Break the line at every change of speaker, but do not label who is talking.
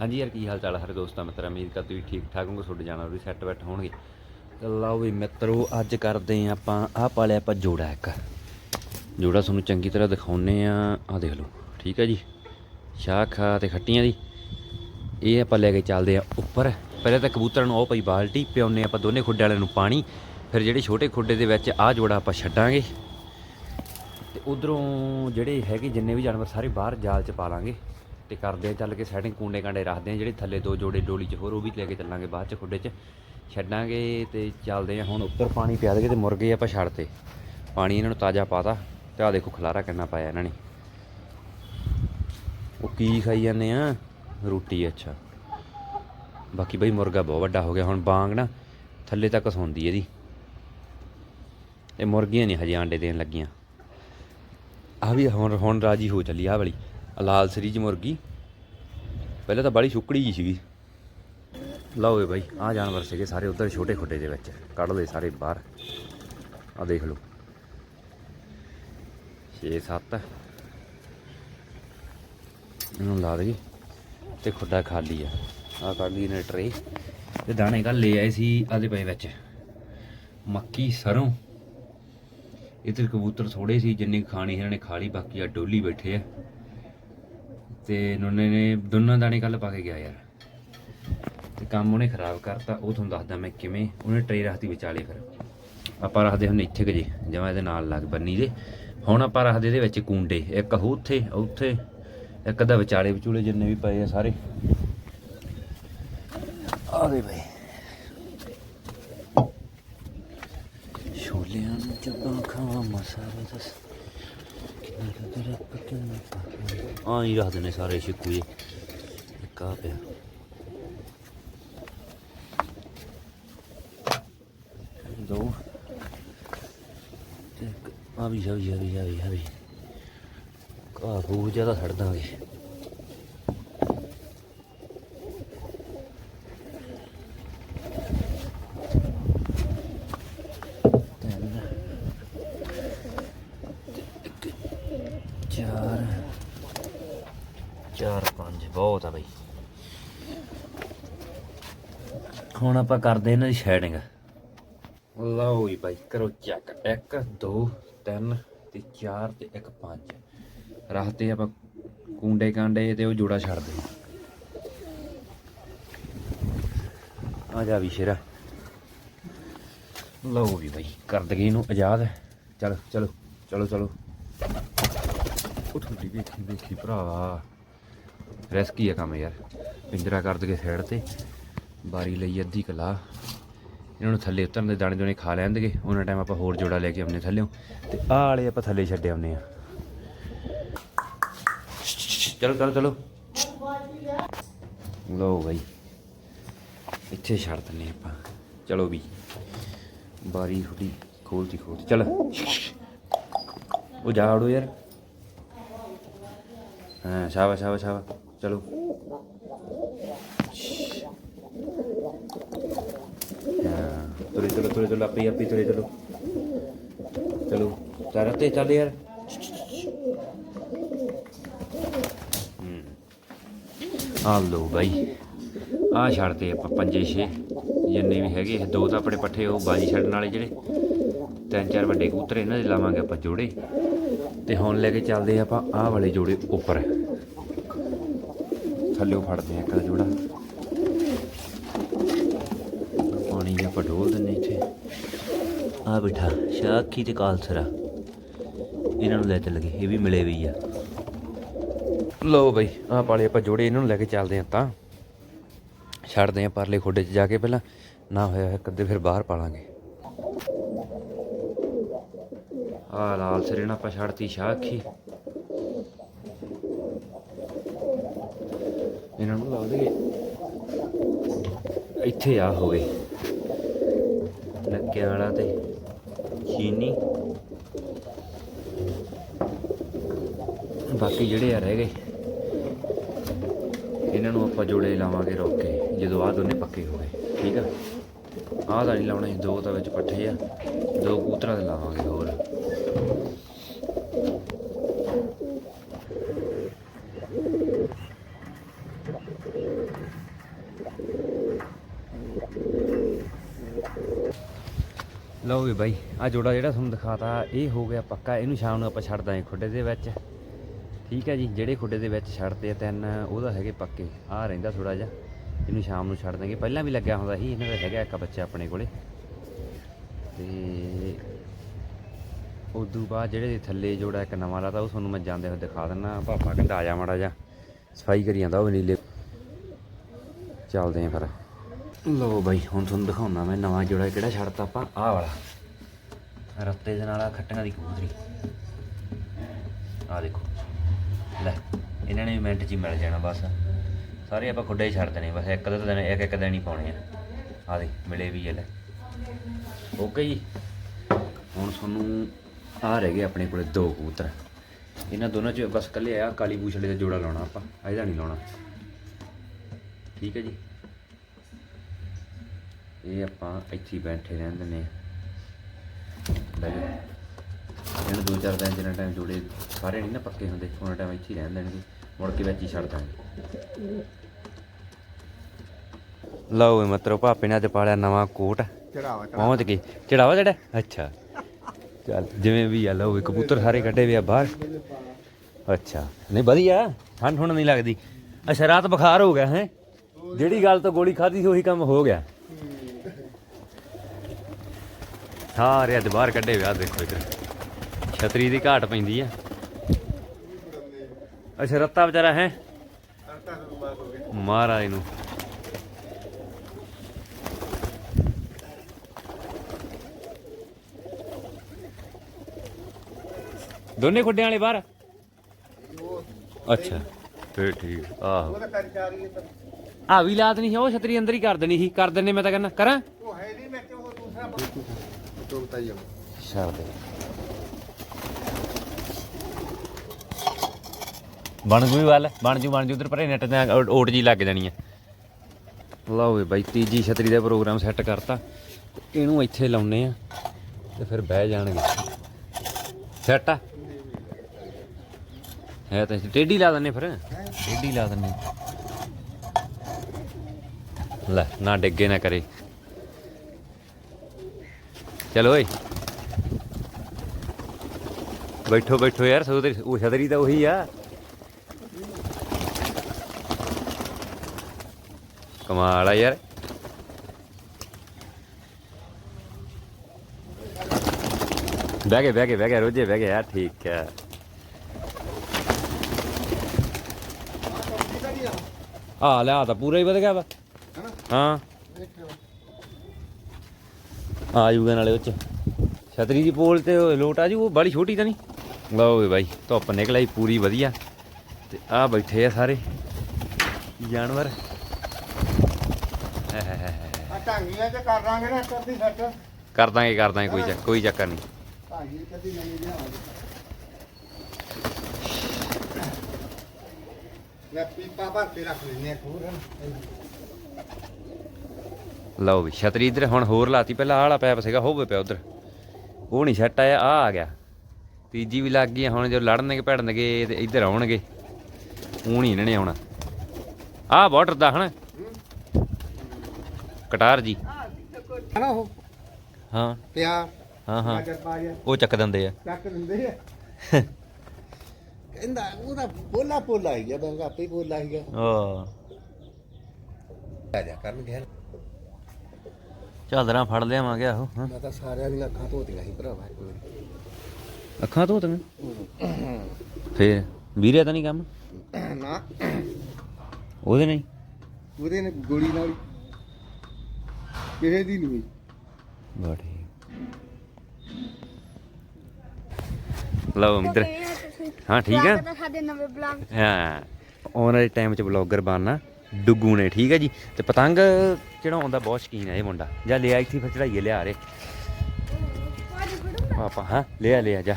ਹਾਂਜੀ ਯਾਰ, ਕੀ ਹਾਲ ਚਾਲ ਹੈ ਸਾਰੇ ਦੋਸਤਾਂ ਮਿੱਤਰਾਂ? ਉਮੀਦ ਕਰ ਵੀ ਠੀਕ ਠਾਕ ਹੋਗੇ ਤੁਹਾਡੇ ਜਾਨਵਰ ਵੀ ਸੈੱਟ ਬੈਠ ਹੋਣਗੇ। ਤੇ ਲਓ ਵੀ ਮਿੱਤਰੋ, ਅੱਜ ਕਰਦੇ ਆਂ ਆਪਾਂ, ਆਹ ਪਾਲਿਆ ਆਪਾਂ ਜੋੜਾ ਇੱਕ। ਜੋੜਾ ਤੁਹਾਨੂੰ ਚੰਗੀ ਤਰ੍ਹਾਂ ਦਿਖਾਉਨੇ ਆ। ਆਹ ਦੇਖ ਲਓ, ਠੀਕ ਹੈ ਜੀ? ਸ਼ਾਖਾ ਤੇ ਖੱਟੀਆਂ ਦੀ। ਇਹ ਆਪਾਂ ਲੈ ਕੇ ਚੱਲਦੇ ਆ ਉੱਪਰ। ਪਹਿਲਾਂ ਤਾਂ ਕਬੂਤਰਾਂ ਨੂੰ ਉਹ ਪਈ ਬਾਲਟੀ ਪਿਆਉਨੇ ਆਪਾਂ ਦੋਨੇ ਖੁੱਡੇ ਵਾਲਿਆਂ ਨੂੰ ਪਾਣੀ। ਫਿਰ ਜਿਹੜੇ ਛੋਟੇ ਖੁੱਡੇ ਦੇ ਵਿੱਚ ਆਹ ਜੋੜਾ ਆਪਾਂ ਛੱਡਾਂਗੇ। ਤੇ ਉਧਰੋਂ ਜਿਹੜੇ ਹੈਗੇ ਜਿੰਨੇ ਵੀ ਜਾਨਵਰ, ਸਾਰੇ ਬਾਹਰ ਜਾਲ 'ਚ ਪਾ ਲਾਂਗੇ। ਤੇ ਕਰਦੇ ਆ ਚੱਲ ਕੇ ਸੈਟਿੰਗ ਕੂੰਡੇ ਕਾਂਡੇ ਰੱਖਦੇ ਆ, ਜਿਹੜੇ ਥੱਲੇ ਦੋ ਜੋੜੇ ਡੋਲੀ 'ਚ ਹੋਰ ਉਹ ਵੀ ਲੈ ਕੇ ਚੱਲਾਂਗੇ ਬਾਅਦ 'ਚ ਖੁੱਡੇ 'ਚ। ਛੱਡਾਂਗੇ ਤੇ ਚੱਲਦੇ ਆ ਹੁਣ ਉੱਪਰ ਪਾਣੀ ਪਿਆ ਦੇਗੇ ਤੇ ਮੁਰਗੇ ਆਪਾਂ ਛੱਡਤੇ ਪਾਣੀ ਇਹਨਾਂ ਨੂੰ ਤਾਜ਼ਾ ਪਾਤਾ ਤੇ ਆ ਦੇਖੋ ਖਲਾਰਾ ਕਿੰਨਾ ਪਾਇਆ ਇਹਨਾਂ ਨੇ। ਉਹ ਕੀ ਖਾਈ ਜਾਂਦੇ ਆ? ਰੋਟੀ, ਅੱਛਾ। ਬਾਕੀ ਬਈ ਮੁਰਗਾ ਬਹੁਤ ਵੱਡਾ ਹੋ ਗਿਆ, ਹੁਣ ਬਾਂਗ ਨਾ ਥੱਲੇ ਤੱਕ ਸੌਂਦੀ ਇਹਦੀ। ਇਹ ਮੁਰਗੀਆਂ ਨਹੀਂ ਹਜੇ ਆਂਡੇ ਦੇਣ ਲੱਗੀਆਂ। ਆ ਵੀ ਹੁਣ ਹੁਣ ਰਾਜੀ ਹੋ ਚੱਲੀ ਆ ਵਾਲੀ। ਲਾਲ ਸਰੀਜ ਮੁਰਗੀ। ਪਹਿਲਾਂ ਤਾਂ ਬੜੀ ਸੁੱਕੜੀ ਜੀ ਸੀਗੀ। ਲਓ ਏ ਬਾਈ ਆ ਜਾਨਵਰ ਸੀਗੇ ਸਾਰੇ ਉਧਰ ਛੋਟੇ ਖੁੱਡੇ ਦੇ ਵਿੱਚ, ਕੱਢ ਲਏ ਸਾਰੇ ਬਾਹਰ। ਆ ਦੇਖ ਲਓ। 6 7 ਇਹਨੂੰ ਲਾ ਦੇਈਏ। ਤੇ ਖੁੱਡਾ ਖਾਲੀ ਆ। ਆ ਕੱਢ ਲਈ ਨੇ ਟਰੇ ਤੇ ਦਾਣੇ ਕੱਲ ਲੈ ਆਏ ਸੀ ਆਦੇ ਪਏ ਵਿੱਚ। ਮੱਕੀ, ਸਰੋਂ। ਇਧਰ ਕਬੂਤਰ ਥੋੜੇ ਸੀ, ਜਿੰਨੀ ਖਾਣੀ ਸੀ, ਇਹਨਾਂ ਨੇ ਖਾ ਲਈ, ਬਾਕੀ ਆ ਡੋਲੀ ਬੈਠੇ ਆ। ਤੇ ਨੁੰਨੇ ਨੇ ਦੋਨਾਂ ਦਾਣੇ ਕੱਲ ਪਾ ਕੇ ਗਿਆ ਯਾਰ। ਤੇ ਕੰਮ ਉਹਨੇ ਖਰਾਬ ਕਰਤਾ, ਉਹ ਤੁਹਾਨੂੰ ਦੱਸਦਾ ਮੈਂ ਕਿਵੇਂ। ਉਹਨੇ ਟਰੇ ਰੱਖਤੀ ਵਿਚਾਲੇ ਫਿਰ। ਆਪਾਂ ਰੱਖਦੇ ਹੁੰਦੇ ਇੱਥੇ ਕਿ ਜੀ, ਜਿਵੇਂ ਇਹਦੇ ਨਾਲ ਲੱਗ ਬੰਨੀ ਦੇ ਹੁਣ ਆਪਾਂ ਰੱਖਦੇ ਇਹਦੇ ਵਿੱਚ ਕੁੰਡੇ, ਇੱਕ ਉਹ ਉੱਥੇ ਉੱਥੇ। ਇੱਕ ਦਾ ਵਿਚਾਲੇ ਵਿਚੂਲੇ ਜਿੰਨੇ ਵੀ ਪਏ ਆ ਸਾਰੇ। ਆ ਦੇ ਬਈ। ਛੋਲਿਆਂ ਨੂੰ ਜਦੋਂ ਖਾਵਾਂ, ਮਸਾਲਾ ਦਸ। ਕਿੰਨਾ ਤੇਰਾ ਪਤਾ ਆ ਹੀ ਰੱਖਦੇ ਨੇ ਸਾਰੇ ਸ਼ਿਕੂ ਜੀ ਇੱਕ ਆ ਪਿਆ ਦੋ ਤੇ ਇੱਕ ਆ ਵੀ ਆ ਵੀ ਆ ਵੀ ਆ ਵੀ ਆ ਵੀ ਕਾ ਬਹੁਤ ਜ਼ਿਆਦਾ ਛੱਡ ਦਾਂਗੇ ਚਾਰ। ਚਾਰ ਪੰਜ ਬਹੁਤ ਆ ਬਈ। ਹੁਣ ਆਪਾਂ ਕਰਦੇ ਇਹਨਾਂ ਦੀ ਸ਼ੈਡਿੰਗ। ਲਓ ਜੀ ਭਾਈ ਕਰੋ ਚੈੱਕ 1 2 3 ਤੇ 4 ਤੇ 1 5 ਰੱਖਦੇ ਆਪਾਂ ਕੁੰਡੇ ਕਾਂਡੇ ਤੇ ਉਹ ਜੋੜਾ ਛੱਡਦੇ ਆ ਜਾ ਵੀ ਸ਼ੇਰਾ। ਲਓ ਵੀ ਭਾਈ ਕਰ ਦਗੇ ਇਹਨੂੰ ਆਜ਼ਾਦ। ਚਲ ਚਲੋ ਚਲੋ ਚਲੋ। ਦੇਖੀ ਦੇਖੀ ਭਰਾ। ਰੈਸਕੀ ਆ ਕੰਮ ਯਾਰ। ਪਿੰਜਰਾ ਕਰ ਦਗੇ ਸਾਈਡ ਤੇ। ਬਾਰੀ ਲਈ ਅੱਧੀ ਕਲਾ। ਇਹਨਾਂ ਨੂੰ ਥੱਲੇ ਉਤਰਨ ਦੇ ਦਾਣੇ ਦੋਣੇ ਖਾ ਲੈਣਗੇ। ਉਹਨਾਂ ਟਾਈਮ ਆਪਾਂ ਹੋਰ ਜੋੜਾ ਲੈ ਕੇ ਆਉਨੇ ਥੱਲੇੋਂ ਤੇ ਆਹ ਵਾਲੇ ਆਪਾਂ ਥੱਲੇ ਛੱਡ ਆਉਨੇ ਆ ਚਲੋ ਚਲੋ ਚਲੋ। ਲਓ ਬਾਈ। ਇੱਥੇ ਛੱਡ ਦਿੰਨੇ ਆਪਾਂ। ਚਲੋ ਵੀ। ਬਾਰੀ ਥੋੜੀ ਖੋਲਤੀ ਖੋਲਤੀ। ਚੱਲ। ਉਹ ਜਾ ਉੜੋ ਯਾਰ। ਹਾਂ, ਸ਼ਾਬਾਸ਼ ਸ਼ਾਬਾਸ਼ ਸ਼ਾਬਾਸ਼। ਚਲੋ। ਹਾਂ, ਤੁਰੇ ਚਲੋ ਤੁਰੇ ਚਲੋ, ਆਪੇ ਆਪੇ ਤੁਰੇ ਚਲੋ। ਚਲੋ ਤਾਰਾ ਤੇ ਚੱਲ ਯਾਰ। ਆ ਲੋ ਬਾਈ ਆ ਛੱਡਦੇ ਆਪਾਂ ਪੰਜੇ ਛੇ। ਜਿੰਨੇ ਵੀ ਹੈਗੇ, ਇਹ ਦੋ ਤਾਂ ਆਪਣੇ ਪੱਠੇ, ਉਹ ਬਾਜੀ ਛੱਡਣ ਵਾਲੇ ਜਿਹੜੇ। ਤਿੰਨ ਚਾਰ ਵੱਡੇ ਕਬੂਤਰ, ਇਹਨਾਂ ਦੇ ਲਾਵਾਂਗੇ ਆਪਾਂ ਜੋੜੇ। ਤੇ ਹੁਣ ਲੈ ਕੇ ਚੱਲਦੇ ਆਪਾਂ ਆਹ ਵਾਲੇ ਜੋੜੇ ਉੱਪਰ। ਥੱਲੇੋਂ ਫੜਦੇ ਆ ਇੱਕ ਦਾ ਜੋੜਾ। ਪਾਣੀ ਜਿਹਾ ਆਪਾਂ ਡੋਲ ਦਿੰਨੇ ਇੱਥੇ। ਆ ਬਿਠਾ, ਸ਼ਾਖੀ ਤੇ ਕਾਲਸਰਾ। ਇਹਨਾਂ ਨੂੰ ਲੈ ਚੱਲ ਗਏ ਇਹ ਵੀ ਮਿਲੇ ਵੀ ਆ। ਲਓ ਬਈ, ਆਹ ਪਾਲੇ ਆਪਾਂ ਜੋੜੇ ਇਹਨਾਂ ਨੂੰ ਲੈ ਕੇ ਚੱਲਦੇ ਆ ਤਾਂ। ਛੱਡਦੇ ਆ ਪਰਲੇ ਖੋਡੇ 'ਚ ਜਾ ਕੇ ਪਹਿਲਾਂ। ਨਾ ਹੋਇਆ ਇੱਕ ਅੱਧੇ ਫਿਰ ਬਾਹਰ ਪਾਲਾਂਗੇ ਆ ਲਾਲ ਸਿਰੇ ਨਾਲ ਆਪਾਂ ਛੱਡਤੀ ਸ਼ਾਖੀ ਇਹਨਾਂ ਨੂੰ ਲਾ ਦੇਗੇ ਇੱਥੇ ਆ ਹੋਵੇ। ਨੱਕਿਆਂ ਵਾਲਾ ਤੇ ਚੀਨੀ। ਬਾਕੀ ਜਿਹੜੇ ਆ ਰਹਿ ਗਏ। ਇਹਨਾਂ ਨੂੰ ਆਪਾਂ ਜੋੜੇ ਲਾਵਾਂਗੇ ਰੋਕ ਕੇ ਜਦੋਂ ਆਹ ਦੋਨੇ ਪੱਕੇ ਹੋ ਗਏ। ਠੀਕ ਆ? ਆਹ ਤਾਂ ਨਹੀਂ ਲਾਉਣੇ ਦੋ ਤਾਂ ਵਿੱਚ ਪੱਠੇ ਆ। ਦੋ ਕੂਤਰਾ ਦੇ ਲਾਵਾਂਗੇ ਹੋਰ। ਲਓ ਵੀ ਬਾਈ ਆ ਜੋੜਾ ਜਿਹੜਾ ਤੁਹਾਨੂੰ ਦਿਖਾਤਾ, ਇਹ ਹੋ ਗਿਆ ਪੱਕਾ। ਇਹਨੂੰ ਸ਼ਾਮ ਨੂੰ ਆਪਾਂ ਛੱਡ ਦਾਂਗੇ ਖੁੱਡੇ ਦੇ ਵਿੱਚ। ਠੀਕ ਹੈ ਜੀ, ਜਿਹੜੇ ਖੁੱਡੇ ਦੇ ਵਿੱਚ ਛੱਡਦੇ ਆ ਤਿੰਨ, ਉਹਦਾ ਹੈਗੇ ਪੱਕੇ। ਆ ਰਹਿੰਦਾ ਥੋੜਾ ਜਿਹਾ। ਇਹਨੂੰ ਸ਼ਾਮ ਨੂੰ ਛੱਡ ਦਾਂਗੇ। ਪਹਿਲਾਂ ਵੀ ਲੱਗਿਆ ਹੁੰਦਾ ਸੀ, ਇਹਨਾਂ ਦਾ ਹੈਗਾ ਇੱਕ ਬੱਚਾ ਆਪਣੇ ਕੋਲੇ। ਤੇ ਉਦੋਂ ਬਾਅਦ ਜਿਹੜੇ ਥੱਲੇ ਜੋੜਾ ਇੱਕ ਨਵਾਂ ਲਾਤਾ, ਉਹ ਤੁਹਾਨੂੰ ਮੈਂ ਜਾਂਦੇ ਹੋਏ ਦਿਖਾ ਦਿੰਦਾ। ਪਾਪਾ ਕਹਿੰਦਾ, ਆ ਜਾ ਮਾੜਾ ਜਾ ਸਫ਼ਾਈ ਕਰੀ ਜਾਂਦਾ ਉਹ ਨੀਲੇ। ਚੱਲਦੇ ਆਂ ਫਿਰ। ਲੋ ਬਾਈ, ਹੁਣ ਤੁਹਾਨੂੰ ਦਿਖਾਉਣਾ ਮੈਂ ਨਵਾਂ ਜੋੜਾ ਕਿਹੜਾ ਛੱਡਤਾ ਆਪਾਂ? ਆਹ ਵਾਲਾ। ਰੱਤੇ ਦੇ ਨਾਲ ਆ ਖੱਟੀਆਂ ਦੀ ਕਬੂਤਰੀ। ਆਹ ਦੇਖੋ। ਲੈ, ਇਹਨਾਂ ਨੇ ਮਿੰਟ 'ਚ ਹੀ ਮਿਲ ਜਾਣਾ ਬਸ। ਸਾਰੇ ਆਪਾਂ ਖੁੱਡੇ ਹੀ ਛੱਡ ਦੇਣੇ, ਬਸ ਇੱਕ ਦੋ ਦਿਨ, ਇੱਕ ਇੱਕ ਦਿਨ ਹੀ ਪਾਉਣੇ ਆ। ਆ ਦੇ ਮਿਲੇ ਵੀ ਇਹ ਲੈ। ਓਕੇ ਜੀ। ਹੁਣ ਤੁਹਾਨੂੰ ਆ ਰਹਿ ਗਏ ਆਪਣੇ ਕੋਲੇ ਦੋ ਕਬੂਤਰ। ਇਹਨਾਂ ਦੋਨਾਂ 'ਚ ਬਸ ਕੱਲੇ ਆ, ਕਾਲੀ ਬੂਛੜੇ ਦਾ ਜੋੜਾ ਲਾਉਣਾ ਆਪਾਂ, ਇਹਦਾ ਨਹੀਂ ਲਾਉਣਾ। ਠੀਕ ਹੈ ਜੀ। ਇਹ ਆਪਾਂ ਇੱਥੇ ਬੈਠੇ ਰਹਿੰਦੇ ਨੇ ਲੈ ਇਹਨਾਂ ਦੋ ਚਾਰ ਦਿਨ ਜਿੰਨਾ ਟਾਈਮ ਜੋੜੇ, ਸਾਰੇ ਨਹੀਂ ਨਾ ਪੱਕੇ ਹੁੰਦੇ, ਉਹਨਾਂ ਟਾਈਮ ਇੱਥੇ ਹੀ ਰਹਿਣ ਦੇਣਗੇ। ਮੁੜ ਕੇ ਵਿੱਚ ਹੀ ਛੱਡ ਦਾਂਗੇ। ਲਓ ਵੀ ਮਤਰੋ ਭਾਪੇ ਨੇ ਅੱਜ ਪਾਲਿਆ ਨਵਾਂ ਕੋਟ।
ਚੜਾਵਾ
ਪਹੁੰਚ ਗਏ ਚੜਾਵਾ ਚੜਾ ਅੱਛਾ। ਚੱਲ ਜਿਵੇਂ ਵੀ ਆ ਲਓ ਵੀ ਕਬੂਤਰ ਸਾਰੇ ਕੱਢੇ ਵੇ ਆ ਬਾਹਰ। ਅੱਛਾ। ਨਹੀਂ ਵਧੀਆ। ਠੰਡ ਹੁਣ ਨਹੀਂ ਲੱਗਦੀ। ਅੱਛਾ ਰਾਤ ਬੁਖਾਰ ਹੋ ਗਿਆ ਹੈ? ਜਿਹੜੀ ਗੱਲ ਤੋਂ ਗੋਲੀ ਖਾਧੀ ਸੀ ਉਹੀ ਕੰਮ ਹੋ ਗਿਆ। ਸਾਰੇ ਅੱਜ ਬਾਹਰ ਕੱਢੇ ਵਿਆਹ ਦੇਖੋ ਇੱਧਰ। ਛਤਰੀ ਦੀ ਘਾਟ ਪੈਂਦੀ ਆ। ਅੱਛਾ ਰੱਤਾ ਵਿਚਾਰਾ ਹੈ? ਮਹਾਰਾਜ ਨੂੰ। ਦੋਨੇ ਖੁੱਡਿਆਂ ਵਾਲੇ ਬਾਹਰ? ਅੱਛਾ। ਫੇਰ ਠੀਕ ਆਹੋ।
ਜਾ ਤਾਂ
ਆ ਵੀ ਲਾਤ ਨਹੀਂ ਸੀ ਉਹ ਛਤਰੀ ਅੰਦਰ ਹੀ ਕਰ ਦੇਣੀ ਸੀ। ਕਰ ਦਿੰਨੇ ਮੈਂ ਤਾਂ ਕਹਿੰਦਾ ਕਰਾਂ?
ਉਹ ਹੈ ਨਹੀਂ ਮੈਂ ਉਹ ਦੂਸਰਾ ਤੋੜਤਾ ਹੀ ਆ
ਛੱਡ ਦੇ। ਬਣ ਗਈ ਵੱਲ ਬਣ ਜੂ ਬਣ ਜੂ। ਉਧਰ ਪਰੇ ਨੈਟ ਤੇ ਓ- ਓਟ ਜੀ ਲੱਗ ਜਾਣੀ ਆ। ਲਓ ਵੀ ਬਾਈ ਤੀਜੀ ਛਤਰੀ ਦਾ ਪ੍ਰੋਗਰਾਮ ਸੈੱਟ ਕਰਤਾ। ਤੇ ਇਹਨੂੰ ਇੱਥੇ ਲਾਉਨੇ ਆ ਤੇ ਫਿਰ ਬਹਿ ਜਾਣਗੇ। ਸੈੱਟ ਆ? ਹੈ ਤਾਂ ਟੇਢੀ ਲਾ ਦਿੰਨੇ ਫਿਰ ਟੇਢੀ ਲਾ ਦਿੰਨੇ ਲੈ ਨਾ ਡਿੱਗੇ ਨਾ ਕਰੇ ਚਲੋ ਓਏ ਬੈਠੋ ਬੈਠੋ ਯਾਰ ਸੋਦੇ ਉਹ ਛਤਰੀ ਤਾਂ ਉਹੀ ਆ ਕਮਾਲ ਆ ਯਾਰ ਬਹਿ ਗਏ ਬਹਿ ਗਏ ਬਹਿ ਗਏ ਰੋਜੇ ਬਹਿ ਗਏ ਯਾਰ ਠੀਕ ਹੈ ਆ ਲੈ ਆ ਤਾਂ ਪੂਰਾ ਹੀ ਵਧ ਗਿਆ ਵਾ ਹਾਂ। ਆ ਜੂਗਾ ਨਾਲੇ ਉਹ ਚ ਛਤਰੀ ਦੀ ਪੋਲ ਤੇ ਉਹ ਲੋਟ ਆ ਜੂ ਉਹ ਬੜੀ ਛੋਟੀ ਤਾਂ ਨਹੀਂ? ਲਓ ਵੀ ਬਾਈ ਧੁੱਪ ਨਿਕਲ ਆਈ ਪੂਰੀ ਵਧੀਆ। ਤੇ ਆ ਬੈਠੇ ਆ ਸਾਰੇ ਜਾਨਵਰ।
ਆ ਢਾਂਗੀਆਂ ਚ ਕਰ ਦਾਂਗੇ ਨਾ ਕਰਦੀ ਸੱਟ
ਕਰ ਦਾਂਗੇ ਕਰ ਦਾਂਗੇ ਕੋਈ ਚੱਕ ਕੋਈ ਚੱਕਰ ਨਹੀਂ।
ਢਾਂਗੀ ਕਦੀ ਨਹੀਂ ਲਿਆਵਾਂਗੇ। ਲੈ ਪੀਪਾ ਭਰ ਕੇ ਰੱਖ ਲੈਨੇ ਆ ਖੂਰ
ਲਓ ਵੀ ਛਤਰੀ ਇਧਰ ਹੁਣ ਹੋਰ ਲਾਤੀ ਪਹਿਲਾਂ ਆਹ ਵਾਲਾ ਪੈਪ ਸੀਗਾ ਹੋਵੇ ਪਿਆ ਉਧਰ। ਉਹ ਨਹੀਂ ਸੈੱਟ ਆਇਆ ਆ ਆ ਗਿਆ। ਤੀਜੀ ਵੀ ਲੱਗ ਗਈ ਹੁਣ ਜੋ ਲੜਨਗੇ ਭੜਨਗੇ ਤੇ ਇੱਧਰ ਆਉਣਗੇ। ਉਹ ਨਹੀਂ ਇਹਨਾਂ ਨੇ ਆਉਣਾ। ਆਹ ਬਾਰਡਰ ਦਾ ਹਨਾ? ਕਟਾਰ ਜੀ।
ਹਨਾ ਉਹ
ਹਾਂ
ਪਿਆ
ਹਾਂ ਹਾਂ ਉਹ ਚੱਕ ਦਿੰਦੇ ਆ।
ਚੱਕ ਦਿੰਦੇ ਆ। ਕਹਿੰਦਾ ਉਹਦਾ ਬੋਲਾ ਬੋਲਾ ਹੀ ਗਿਆ ਬੰਗਾ ਆਪੇ ਹੀ ਬੋਲਾ ਹੀ ਗਿਆ
ਆ
ਆ ਜਾ ਕਰਨ ਗਿਆ।
ਝਾਦਰਾਂ ਫੜ ਲਿਆਵਾਂਗੇ ਆਹੋ ਹਾਂ।
ਮੈਂ ਤਾਂ ਸਾਰਿਆਂ ਦੀਆਂ ਅੱਖਾਂ ਧੋਤੀਆਂ ਸੀ ਭਰਾਵਾ ਇੱਕ ਵਾਰੀ।
ਅੱਖਾਂ ਧੋ ਤਨ ਫੇਰ? ਵੀਰੇ ਤਾਂ ਨਹੀਂ ਕੰਮ?
ਨਾ।
ਉਹਦੇ ਨਹੀਂ?
ਉਹਦੇ ਨੇ ਗੋਲੀ ਨਾਲ ਹੀ। ਕਿਸੇ ਦੀ ਨਹੀਂ ਹੋਈ।
ਬਾ ਠੀਕ ਲਓ ਇੱਧਰ ਹਾਂ ਠੀਕ ਆ?
ਤਾਂ ਸਾਡੇ ਨਵੇਂ ਬਲੌਗ
ਹਾਂ ਆਉਣ ਵਾਲੇ ਟਾਈਮ 'ਚ ਬਲੌਗਰ ਬਣਨਾ ਡੁੱਗੂ ਨੇ ਠੀਕ ਹੈ ਜੀ? ਤੇ ਪਤੰਗ ਚੜਾਉਣ ਦਾ ਬਹੁਤ ਸ਼ੌਕੀਨ ਹੈ ਇਹ ਮੁੰਡਾ। ਜਾ ਲਿਆ ਇੱਥੇ ਫਿਰ ਚੜਾਈਏ ਲਿਆ ਰੇ। ਪਾਪਾ ਹਾਂ ਲਿਆ ਲਿਆ ਜਾ।